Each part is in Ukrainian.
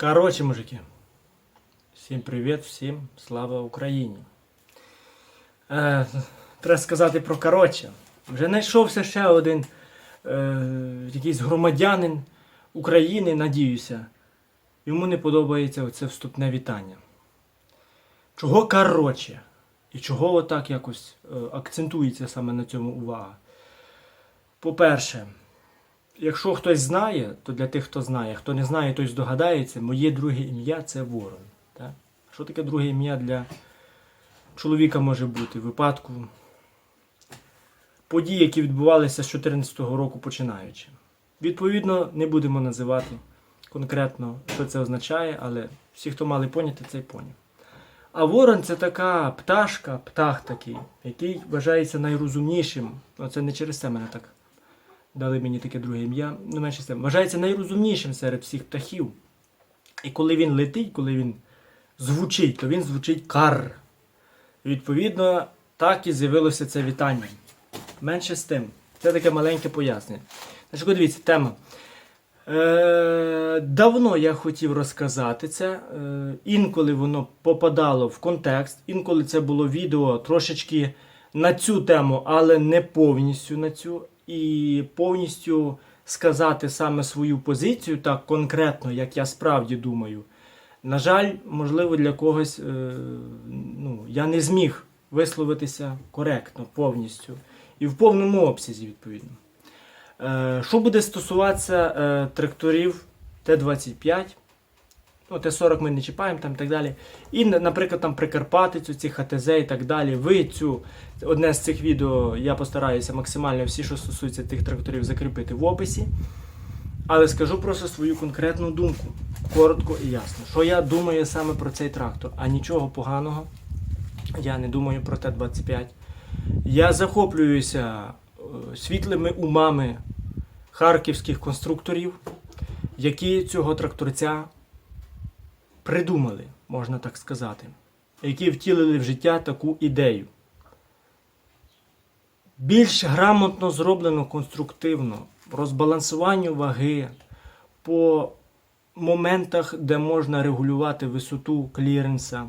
Коротше, мужики. Всім привіт, всім слава Україні. Е, треба сказати про коротше. Вже знайшовся ще один е, якийсь громадянин України, надіюся. Йому не подобається оце вступне вітання. Чого коротше? І чого отак якось е, акцентується саме на цьому увага? По-перше, Якщо хтось знає, то для тих, хто знає. Хто не знає, той здогадається, моє друге ім'я це Ворон. Так? Що таке друге ім'я для чоловіка може бути в випадку подій, які відбувалися з 2014 року починаючи. Відповідно, не будемо називати конкретно, що це означає, але всі, хто мали поняти, це й поняв. А ворон це така пташка, птах такий, який вважається найрозумнішим. Ну, це не через це мене так дали мені таке друге ім'я, ну менше з вважається найрозумнішим серед всіх птахів. І коли він летить, коли він звучить, то він звучить кар. Відповідно, так і з'явилося це вітання. Менше з тим. Це таке маленьке пояснення. Значить, дивіться, тема. Е, давно я хотів розказати це. Е, інколи воно попадало в контекст, інколи це було відео трошечки на цю тему, але не повністю на цю. І повністю сказати саме свою позицію, так конкретно, як я справді думаю. На жаль, можливо, для когось е, ну, я не зміг висловитися коректно, повністю і в повному обсязі, відповідно. Е, що буде стосуватися е, тракторів Т-25, ну, Т-40 ми не чіпаємо там і так далі. І, наприклад, там Прикарпатицю, ці ХТЗ і так далі. Ви цю одне з цих відео я постараюся максимально всі, що стосується тих тракторів, закріпити в описі. Але скажу просто свою конкретну думку, коротко і ясно. Що я думаю саме про цей трактор, а нічого поганого я не думаю про Т-25. Я захоплююся е, світлими умами харківських конструкторів, які цього тракторця придумали, можна так сказати, які втілили в життя таку ідею. Більш грамотно зроблено конструктивно, розбалансуванню ваги по моментах, де можна регулювати висоту кліренса,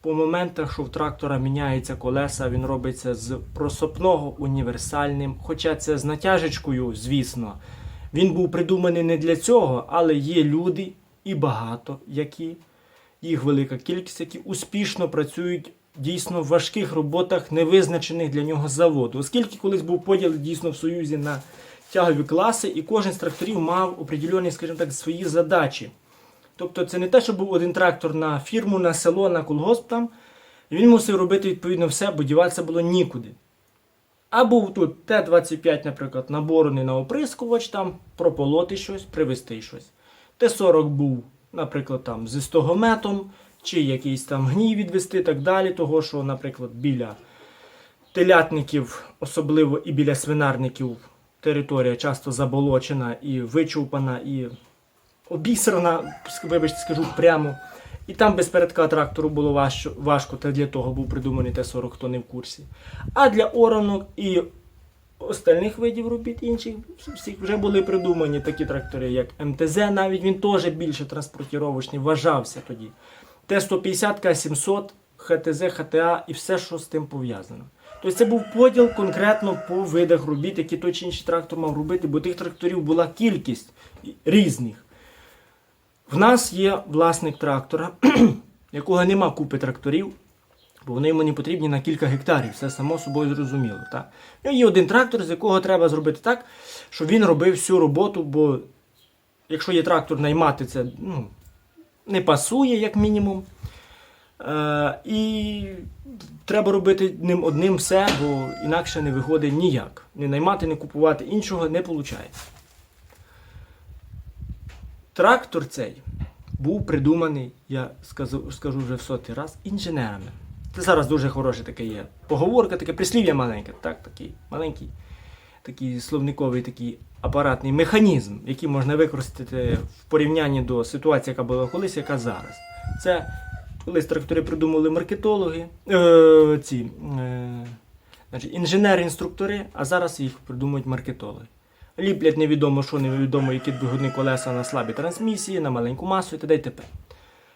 по моментах, що в трактора міняються колеса, він робиться з просопного універсальним, хоча це з натяжечкою, звісно. Він був придуманий не для цього, але є люди і багато, які, їх велика кількість, які успішно працюють дійсно в важких роботах, не визначених для нього заводу. Оскільки колись був поділ дійсно в Союзі на тягові класи, і кожен з тракторів мав определені, скажімо так, свої задачі. Тобто це не те, що був один трактор на фірму, на село, на колгосп там. І він мусив робити відповідно все, бо діватися було нікуди. А був тут Т-25, наприклад, на борони на оприскувач, там прополоти щось, привезти щось. Т-40 був, наприклад, там зі стогометом, чи якийсь там гній відвести так далі. Того, що, наприклад, біля телятників, особливо і біля свинарників, територія часто заболочена і вичувпана, і обісрана, вибачте, скажу прямо. І там без передка трактору було важко, важко, та для того був придуманий Т-40, хто не в курсі. А для оранок і остальних видів робіт інших всіх вже були придумані такі трактори, як МТЗ, навіть він теж більше транспортіровочний вважався тоді. Т-150, К-700, ХТЗ, ХТА і все, що з тим пов'язано. Тобто це був поділ конкретно по видах робіт, які той чи інший трактор мав робити, бо тих тракторів була кількість різних. В нас є власник трактора, якого нема купи тракторів, бо вони не потрібні на кілька гектарів, все само собою зрозуміло. Так? Нього Є один трактор, з якого треба зробити так, щоб він робив всю роботу, бо якщо є трактор, наймати це ну, не пасує, як мінімум. Е, і треба робити ним одним все, бо інакше не виходить ніяк. Не наймати, не купувати іншого не виходить. Трактор цей був придуманий, я скажу, скажу вже в сотий раз, інженерами. Це зараз дуже хороше таке є. Поговорка, таке прислів'я маленьке, так, такий маленький, такий словниковий такий апаратний механізм, який можна використати в порівнянні до ситуації, яка була колись, яка зараз. Це колись трактори придумали маркетологи, е, ці, е, значить, інженери-інструктори, а зараз їх придумують маркетологи. ліплять невідомо що, невідомо які двигуни колеса на слабі трансмісії, на маленьку масу і т.д. і т.п.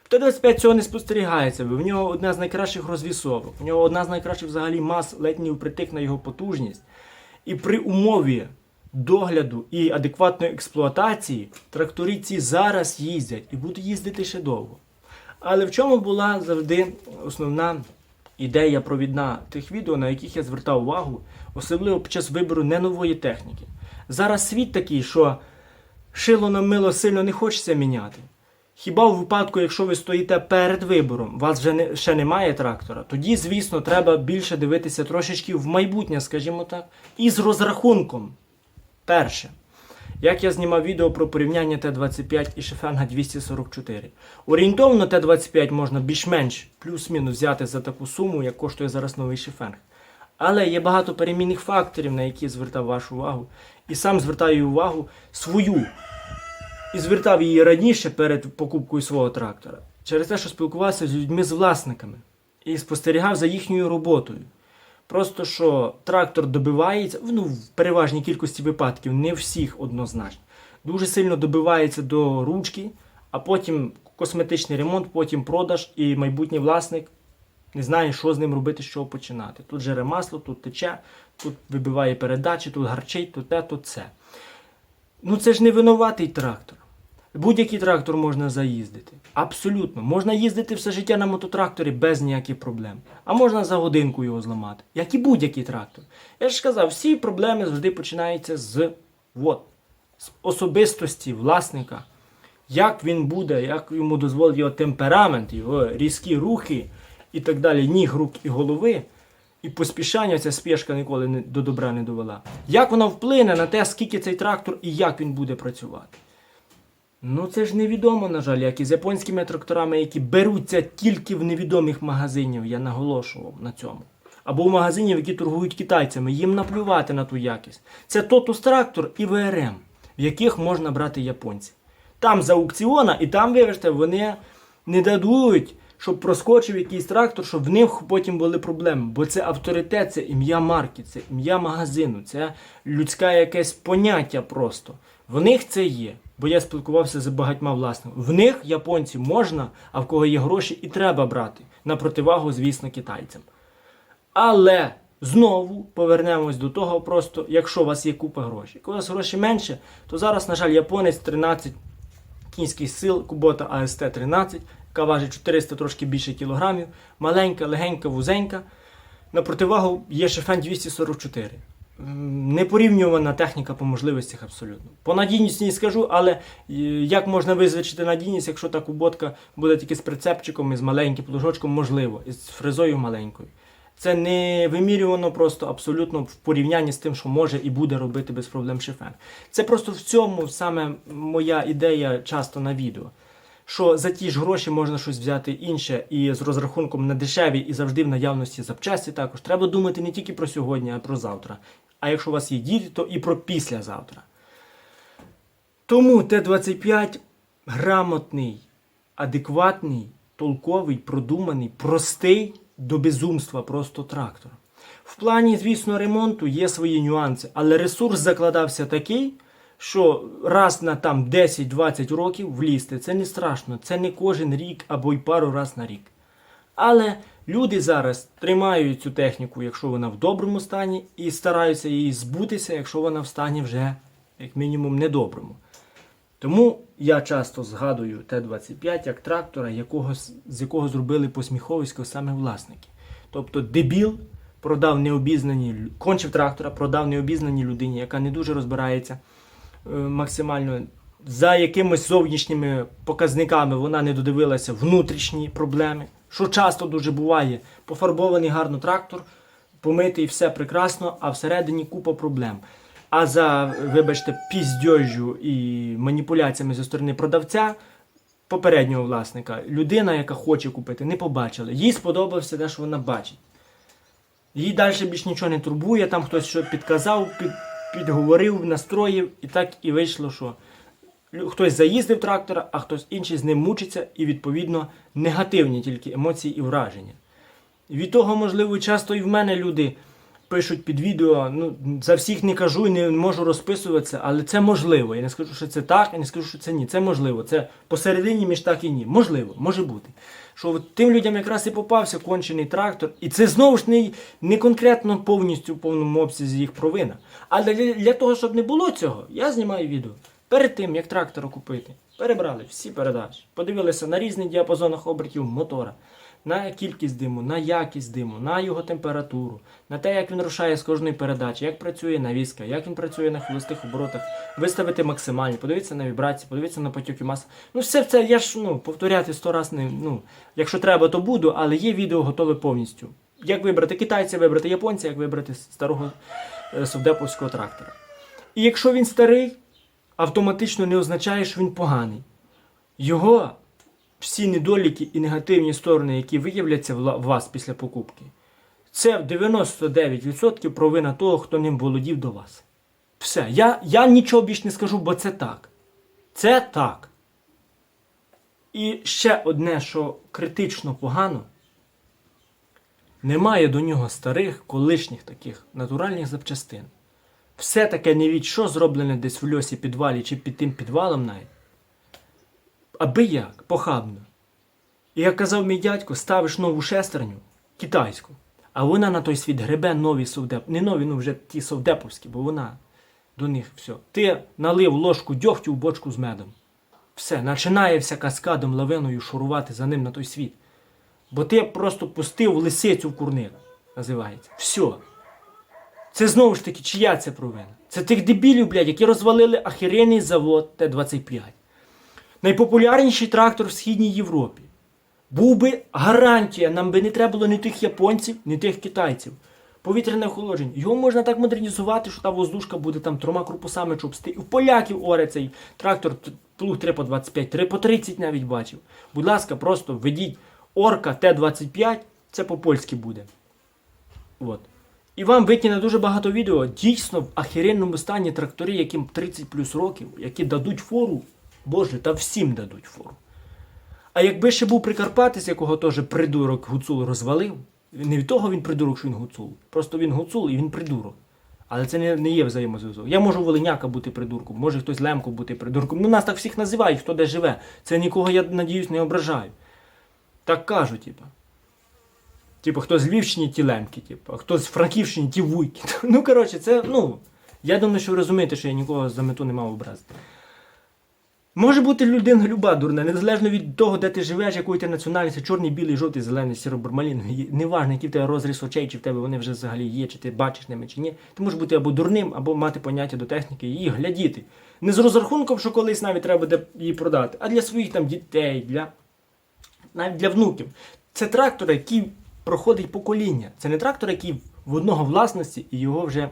В Т-25 цього не спостерігається, в нього одна з найкращих розвісовок, в нього одна з найкращих взагалі мас ледь впритик на його потужність. І при умові догляду і адекватної експлуатації тракторі ці зараз їздять і будуть їздити ще довго. Але в чому була завжди основна ідея провідна тих відео, на яких я звертав увагу, особливо під час вибору не нової техніки. Зараз світ такий, що шило на мило сильно не хочеться міняти. Хіба в випадку, якщо ви стоїте перед вибором, у вас вже не, ще немає трактора, тоді, звісно, треба більше дивитися трошечки в майбутнє, скажімо так, і з розрахунком. Перше. Як я знімав відео про порівняння Т-25 і Шефенга 244. Орієнтовно Т-25 можна більш-менш плюс-мінус взяти за таку суму, як коштує зараз новий Шефенг. Але є багато перемінних факторів, на які звертав вашу увагу. І сам звертаю увагу свою. І звертав її раніше перед покупкою свого трактора. Через те, що спілкувався з людьми з власниками і спостерігав за їхньою роботою. Просто що трактор добивається, ну, в переважній кількості випадків, не всіх однозначно. Дуже сильно добивається до ручки, а потім косметичний ремонт, потім продаж, і майбутній власник не знає, що з ним робити, з чого починати. Тут жере масло, тут тече, тут вибиває передачі, тут гарчить, тут те, тут це. Ну це ж не винуватий трактор. Будь-який трактор можна заїздити. Абсолютно. Можна їздити все життя на мототракторі без ніяких проблем. А можна за годинку його зламати. Як і будь-який трактор. Я ж сказав, всі проблеми завжди починаються з, от, з особистості власника. Як він буде, як йому дозволить його темперамент, його різкі рухи і так далі, ніг, рук і голови. І поспішання ця спешка ніколи до добра не довела. Як вона вплине на те, скільки цей трактор і як він буде працювати? Ну це ж невідомо, на жаль, як і з японськими тракторами, які беруться тільки в невідомих магазинів, я наголошував на цьому. Або в магазинів, які торгують китайцями, їм наплювати на ту якість. Це Totus трактор і ВРМ, в яких можна брати японців. Там за аукціона, і там, вибачте, вони не дадуть, щоб проскочив якийсь трактор, щоб в них потім були проблеми. Бо це авторитет, це ім'я марки, це ім'я магазину, це людське якесь поняття просто. В них це є. Бо я спілкувався з багатьма власниками. В них японці можна, а в кого є гроші, і треба брати. На противагу, звісно, китайцям. Але знову повернемось до того, просто якщо у вас є купа грошей. Якщо у вас грошей менше, то зараз, на жаль, японець 13 кінських сил, Кубота АСТ-13, яка важить 400 трошки більше кілограмів, маленька, легенька, вузенька. На противагу є Шефен 244. Непорівнювана техніка по можливостях абсолютно. По надійності не скажу, але е, як можна визначити надійність, якщо та куботка буде тільки з прицепчиком і з маленьким плужочком, можливо, і з фрезою маленькою. Це не вимірювано просто абсолютно в порівнянні з тим, що може і буде робити без проблем шифен. Це просто в цьому саме моя ідея часто на відео. Що за ті ж гроші можна щось взяти інше і з розрахунком на дешеві і завжди в наявності запчасті також. Треба думати не тільки про сьогодні, а про завтра. А якщо у вас є діти, то і про післязавтра. Тому Т-25 грамотний, адекватний, толковий, продуманий, простий до безумства просто трактор. В плані, звісно, ремонту є свої нюанси, але ресурс закладався такий, що раз на там 10-20 років влізти це не страшно. Це не кожен рік або й пару раз на рік. Але люди зараз тримають цю техніку, якщо вона в доброму стані, і стараються її збутися, якщо вона в стані вже, як мінімум, недоброму. Тому я часто згадую Т-25 як трактора, якого, з якого зробили посміховисько саме власники. Тобто дебіл продав необізнаній, лю- кончив трактора, продав необізнаній людині, яка не дуже розбирається е, максимально. За якимись зовнішніми показниками вона не додивилася внутрішні проблеми, що часто дуже буває. Пофарбований гарно трактор, помитий все прекрасно, а всередині купа проблем. А за, вибачте, піздьожжю і маніпуляціями зі сторони продавця, попереднього власника, людина, яка хоче купити, не побачила. Їй сподобався те, що вона бачить. Їй далі більш нічого не турбує, там хтось що підказав, під, підговорив, настроїв, і так і вийшло, що хтось заїздив трактора, а хтось інший з ним мучиться, і відповідно негативні тільки емоції і враження. Від того, можливо, часто і в мене люди пишуть під відео. Ну, за всіх не кажу і не можу розписуватися, але це можливо. Я не скажу, що це так, я не скажу, що це ні. Це можливо. Це посередині між так і ні. Можливо, може бути. Що от тим людям якраз і попався кончений трактор, і це знову ж не, не конкретно повністю в повному обсязі їх провина. Але для, для того, щоб не було цього, я знімаю відео. Перед тим, як трактор купити, перебрали всі передачі, подивилися на різних діапазонах обертів мотора, на кількість диму, на якість диму, на його температуру, на те, як він рушає з кожної передачі, як працює навіска, як він працює на холостих оборотах, виставити максимальні, подивитися на вібрації, подивитися на потоки маси. Ну, все це я ж ну, повторяти сто раз не. Ну, якщо треба, то буду, але є відео готове повністю. Як вибрати китайця, вибрати японця, як вибрати старого е, совдеповського трактора. І якщо він старий, автоматично не означає, що він поганий. Його всі недоліки і негативні сторони, які виявляться в вас після покупки, це в 99% провина того, хто ним володів до вас. Все. Я, я нічого більш не скажу, бо це так. Це так. І ще одне, що критично погано, немає до нього старих, колишніх таких натуральних запчастин. Все таке не від що зроблене десь в льосі підвалі чи під тим підвалом навіть. Аби як, похабно. І як казав мій дядько, ставиш нову шестерню китайську, а вона на той світ гребе нові совдеп. Не нові, ну вже ті совдеповські, бо вона до них все. Ти налив ложку дьогтю в бочку з медом. Все, починає вся каскадом лавиною шурувати за ним на той світ. Бо ти просто пустив лисицю в курник, називається. Все. Це знову ж таки, чия це провина? Це тих дебілів, блядь, які розвалили ахеренний завод Т-25. Найпопулярніший трактор в Східній Європі. Був би гарантія, нам би не треба було ні тих японців, ні тих китайців. Повітряне охолодження. Його можна так модернізувати, що та воздушка буде там трьома корпусами чопсти. І в поляків оре цей трактор плуг 3 по 25, 3 по 30 навіть бачив. Будь ласка, просто введіть орка Т-25, це по-польськи буде. От. І вам викине дуже багато відео. Дійсно в ахеренному стані трактори, яким 30 плюс років, які дадуть фору, Боже, та всім дадуть фору. А якби ще був Прикарпатець, якого теж придурок гуцул розвалив, не від того він придурок, що він гуцул. Просто він гуцул і він придурок. Але це не, не є взаємозв'язок. Я можу Волиняка бути придурком, може хтось Лемко бути придурком. Ну нас так всіх називають, хто де живе. Це нікого, я надіюсь, не ображаю. Так кажуть, типа. Типу, хто з Львівщини, ті лемки, типу, хто з Франківщини, ті вуйки. Ну, коротше, це, ну. Я думаю, що ви розумієте, що я нікого за мету не мав образити. Може бути людина люба дурна, незалежно від того, де ти живеш, якої ти національності, чорний, білий, жовтий, зелений, сіробурмалін. Неважно, який в тебе розріз очей, чи в тебе вони вже взагалі є, чи ти бачиш ними, чи ні. Ти можеш бути або дурним, або мати поняття до техніки і її глядіти. Не з розрахунком, що колись навіть треба буде її продати, а для своїх там дітей, для навіть для внуків. Це трактор, який проходить покоління. Це не трактор, який в одного власності і його вже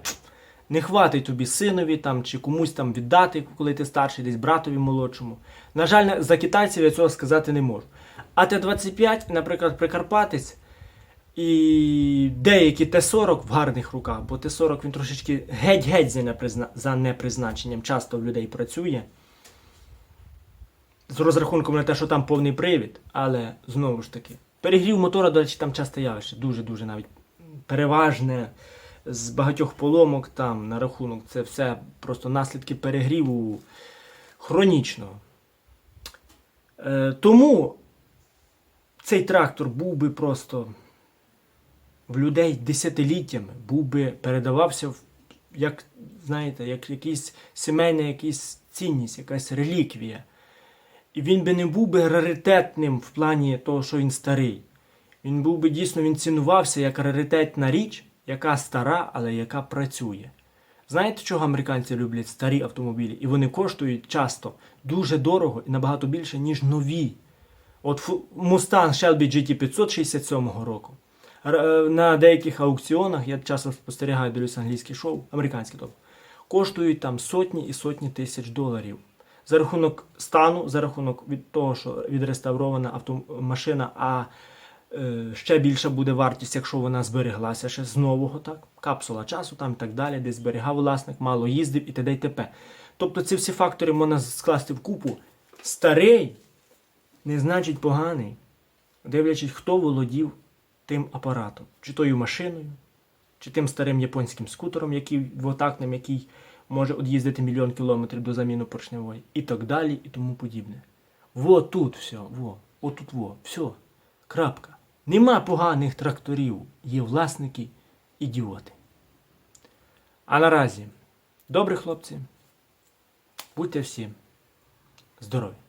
не хватить тобі синові там, чи комусь там віддати, коли ти старший, десь братові молодшому. На жаль, за китайців я цього сказати не можу. А Т-25, наприклад, Прикарпатець і деякі Т-40 в гарних руках, бо Т-40 він трошечки геть-геть за, непризна... за непризначенням часто в людей працює з розрахунком на те, що там повний привід, але знову ж таки, перегрів мотора, до речі, там часто явище, дуже-дуже навіть переважне, з багатьох поломок там на рахунок. Це все просто наслідки перегріву хронічного. Е, тому цей трактор був би просто в людей десятиліттями, був би передавався як, знаєте, як якийсь сімейна якийсь цінність, якась реліквія. І він би не був би раритетним в плані того, що він старий. Він був би дійсно він цінувався як раритетна річ, яка стара, але яка працює. Знаєте, чого американці люблять старі автомобілі? І вони коштують часто дуже дорого і набагато більше, ніж нові. От Mustang Shelby GT500 67 року. Е, На деяких аукціонах, я часто спостерігаю, дивлюсь англійські шоу, американські тобто, коштують там сотні і сотні тисяч доларів. За рахунок стану, за рахунок від того, що відреставрована автомашина, а е, ще більша буде вартість, якщо вона збереглася ще з нового, так? Капсула часу там і так далі, де зберігав власник, мало їздив і т.д. і т.п. Тобто ці всі фактори можна скласти в купу. Старий не значить поганий, дивлячись, хто володів тим апаратом, чи тою машиною, чи тим старим японським скутером, який двотактним, який може од'їздити мільйон кілометрів до заміну поршневої, і так далі, і тому подібне. Во тут все, во, отут во, все, крапка. Нема поганих тракторів, є власники ідіоти. А наразі, добрі хлопці, будьте всі здорові!